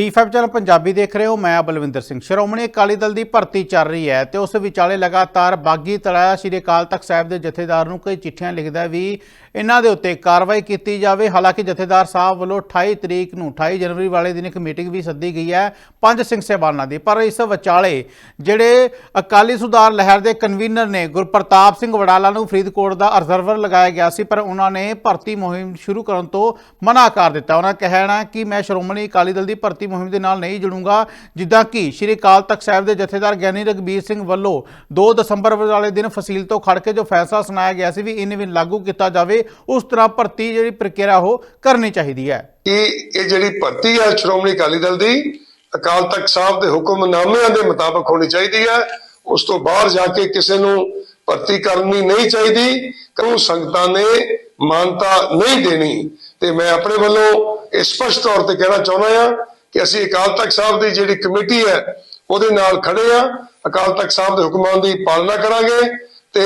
D5 channel Punjabi ਦੇਖ ਰਹੇ ਹੋ, ਮੈਂ ਬਲਵਿੰਦਰ ਸਿੰਘ ਸ਼੍ਰੋਮਣੀ, ਅਕਾਲੀ ਦਲ ਦੀ ਭਰਤੀ ਚੱਲ ਰਹੀ ਹੈ ਤੇ ਉਸ ਵਿਚਾਲੇ ਲਗਾਤਾਰ ਬਾਗੀ ਤੜਾ ਸ਼੍ਰੀ ਅਕਾਲ ਤਖਤ ਸਾਹਿਬ ਦੇ ਜਥੇਦਾਰ ਨੂੰ ਕਈ ਚਿੱਠੀਆਂ ਲਿਖਦਾ ਵੀ ਇਹਨਾਂ ਦੇ ਉੱਤੇ ਕਾਰਵਾਈ ਕੀਤੀ ਜਾਵੇ। ਹਾਲਾਂਕਿ ਜਥੇਦਾਰ ਸਾਹਿਬ ਵੱਲੋਂ 28 ਤਰੀਕ ਨੂੰ 28 ਜਨਵਰੀ ਵਾਲੇ ਦਿਨ ਇੱਕ ਮੀਟਿੰਗ ਵੀ ਸੱਦੀ ਗਈ ਹੈ ਪੰਜ ਸਿੰਘ ਸਹਿਬਾਨਾਂ ਦੀ। ਪਰ ਇਸ ਵਿਚਾਲੇ ਜਿਹੜੇ ਅਕਾਲੀ ਸੁਧਾਰ ਲਹਿਰ ਦੇ ਕਨਵੀਨਰ ਨੇ ਗੁਰਪ੍ਰਤਾਪ ਸਿੰਘ ਵਡਾਲਾ ਨੂੰ ਫਰੀਦਕੋਟ ਦਾ ਅਬਜ਼ਰਵਰ ਲਗਾਇਆ ਗਿਆ ਸੀ, ਪਰ ਉਹਨਾਂ ਨੇ ਭਰਤੀ ਮੁਹਿੰਮ ਸ਼ੁਰੂ ਕਰਨ ਤੋਂ ਮਨਾ ਕਰ ਦਿੱਤਾ। ਉਹਨਾਂ ਦਾ ਕਹਿਣਾ ਕਿ ਮੈਂ ਸ਼੍ਰੋਮਣੀ ਅਕਾਲੀ ਦਲ ਦੀ ਭਰਤੀ ਮੁਹਿੰਮ ਦੇ ਨਾਲ ਨਹੀਂ ਜੁੜੂੰਗਾ। ਜਿੱਦਾਂ ਕਿ ਸ਼੍ਰੀ ਅਕਾਲ ਤਖਤ ਸਾਹਿਬ ਦੇ ਜਥੇਦਾਰ ਗਿਆਨੀ ਰਗਬੀਰ ਸਿੰਘ ਵੱਲੋਂ 2 ਦਸੰਬਰ ਵਾਲੇ ਦਿਨ ਫਸੀਲ ਤੋਂ ਖੜ ਕੇ ਜੋ ਫੈਸਲਾ ਸੁਣਾਇਆ ਗਿਆ ਸੀ ਵੀ ਇਹਨੇ ਵੀ ਲਾਗੂ ਕੀਤਾ ਜਾਵੇ, ਉਸ ਤਰ੍ਹਾਂ ਭਰਤੀ ਜਿਹੜੀ ਪ੍ਰਕਿਰਿਆ ਉਹ ਕਰਨੀ ਚਾਹੀਦੀ ਹੈ। ਕਿ ਇਹ ਜਿਹੜੀ ਭਰਤੀ ਹੈ ਸ਼੍ਰੋਮਣੀ ਅਕਾਲੀ ਦਲ ਦੀ, ਅਕਾਲ ਤਖਤ ਸਾਹਿਬ ਦੇ ਹੁਕਮਨਾਮਿਆਂ ਦੇ ਮੁਤਾਬਕ ਹੋਣੀ ਚਾਹੀਦੀ ਹੈ। ਉਸ ਤੋਂ ਬਾਹਰ ਜਾ ਕੇ ਕਿਸੇ ਨੂੰ ਭਰਤੀ ਕਰਨੀ ਨਹੀਂ ਚਾਹੀਦੀ। ਕਿਉਂ? ਸੰਗਤਾਂ ਨੇ ਮਾਨਤਾ ਨਹੀਂ ਦੇਣੀ। ਤੇ ਮੈਂ ਆਪਣੇ ਵੱਲੋਂ ਇਹ ਸਪਸ਼ਟ ਤੌਰ ਤੇ ਕਹਿਣਾ ਚਾਹੁੰਦਾ ਹਾਂ ਕਿ ਅਸੀਂ ਅਕਾਲ ਤਖਤ ਸਾਹਿਬ ਦੀ ਜਿਹੜੀ ਕਮੇਟੀ ਹੈ, ਉਹਦੇ ਨਾਲ ਖੜੇ ਆ ਅਕਾਲ ਤਖਤ ਸਾਹਿਬ ਦੇ ਹੁਕਮਾਂ ਦੀ ਪਾਲਣਾ ਕਰਾਂਗੇ ਤੇ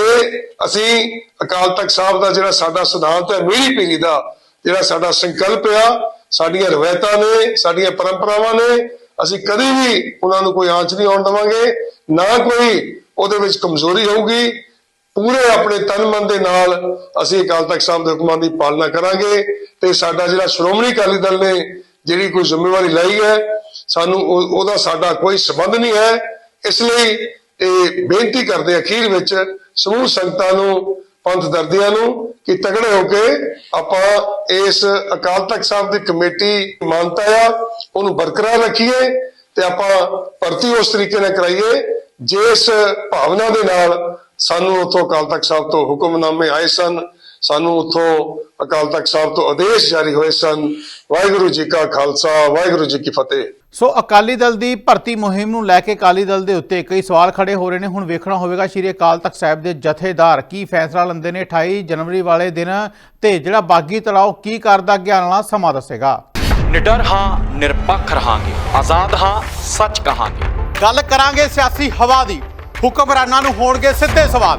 ਅਸੀਂ ਅਕਾਲ ਤਖਤ ਸਾਹਿਬ ਦਾ ਜਿਹੜਾ ਸਾਡਾ ਸਿਧਾਂਤ ਹੈ, ਮੀਰੀ ਪੀਰੀ ਦਾ ਜਿਹੜਾ ਸਾਡਾ ਸੰਕਲਪ ਆ, ਸਾਡੀਆਂ ਰਵਾਇਤਾਂ ਨੇ, ਸਾਡੀਆਂ ਪਰੰਪਰਾਵਾਂ ਨੇ, ਅਸੀਂ ਕਦੇ ਵੀ ਉਹਨਾਂ ਨੂੰ ਕੋਈ ਆਂਚ ਨਹੀਂ ਆਉਣ ਦੇਵਾਂਗੇ। ਨਾ ਕੋਈ ਉਹਦੇ ਵਿੱਚ ਕਮਜ਼ੋਰੀ ਹੋਊਗੀ। ਪੂਰੇ ਆਪਣੇ ਤਨ ਮਨ ਦੇ ਨਾਲ ਅਸੀਂ ਅਕਾਲ ਤਖਤ ਸਾਹਿਬ ਦੇ ਹੁਕਮਾਂ ਦੀ ਪਾਲਣਾ ਕਰਾਂਗੇ ਤੇ ਸਾਡਾ ਜਿਹੜਾ ਸ਼੍ਰੋਮਣੀ ਅਕਾਲੀ ਦਲ ਨੇ ਜਿਹੜੀ ਕੋਈ ਜ਼ਿੰਮੇਵਾਰੀ ਲਈ ਹੈ, ਸਾਨੂੰ ਉਹਦਾ ਸਾਡਾ ਕੋਈ ਸਬੰਧ ਨਹੀਂ ਹੈ। ਇਸ ਲਈ ਇਹ ਬੇਨਤੀ ਕਰਦੇ ਅਖੀਰ ਵਿੱਚ ਸਮੂਹ ਸੰਗਤਾਂ ਨੂੰ, ਪੰਥ ਦਰਦੀਆਂ ਨੂੰ ਕਿ ਤਗੜੇ ਹੋ ਕੇ ਆਪਾਂ ਇਸ ਅਕਾਲ ਤਖਤ ਸਾਹਿਬ ਦੀ ਕਮੇਟੀ ਮਾਨਤਾ ਆ, ਉਹਨੂੰ ਬਰਕਰਾਰ ਰੱਖੀਏ ਤੇ ਆਪਾਂ ਭਰਤੀ ਉਸ ਤਰੀਕੇ ਨਾਲ ਕਰਾਈਏ ਜਿਸ ਭਾਵਨਾ ਦੇ ਨਾਲ ਸਾਨੂੰ ਉਥੋਂ ਅਕਾਲ ਤਖਤ ਸਾਹਿਬ ਤੋਂ ਹੁਕਮਨਾਮੇ ਆਏ ਸਨ ਸਾਨੂੰ ਉਥੋਂ ਅਕਾਲ ਤਖਤ ਸਾਹਿਬ ਤੋਂ ਆਦੇਸ਼ ਜਾਰੀ ਹੋਏ ਸਨ। ਵਾਹਿਗੁਰੂ ਜੀ ਕਾ ਖਾਲਸਾ ਵਾਹਿਗੁਰੂ ਜੀ ਕੀ ਫਤਿਹ। ਸੋ ਅਕਾਲੀ ਦਲ ਦੀ ਭਰਤੀ ਮੁਹਿੰਮ ਨੂੰ ਲੈ ਕੇ ਅਕਾਲੀ ਦਲ ਦੇ ਉੱਤੇ ਕਈ ਸਵਾਲ ਖੜੇ ਹੋ ਰਹੇ ਨੇ। ਹੁਣ ਵੇਖਣਾ ਹੋਵੇਗਾ ਸ਼੍ਰੀ ਅਕਾਲ ਤਖਤ ਸਾਹਿਬ ਦੇ ਜਥੇਦਾਰ ਕੀ ਫੈਸਲਾ ਲੈਂਦੇ ਨੇ। 28 ਜਨਵਰੀ ਵਾਲੇ ਦਿਨ ਤੇ ਜਿਹੜਾ ਬਾਗੀ ਤਲਾਓ ਕੀ ਕਰਦਾ ਆਉਣ ਵਾਲਾ ਸਮਾਂ ਦੱਸੇਗਾ। ਨਿਡਰ ਹਾਂ ਨਿਰਪੱਖ ਰਹਾਂਗੇ। ਆਜ਼ਾਦ ਹਾਂ ਸੱਚ ਕਹਾਂਗੇ। ਗੱਲ ਕਰਾਂਗੇ ਸਿਆਸੀ ਹਵਾ ਦੀ। ਹੁਕਮਰਾਨਾਂ ਨੂੰ ਹੋਣਗੇ ਸਿੱਧੇ ਸਵਾਲ।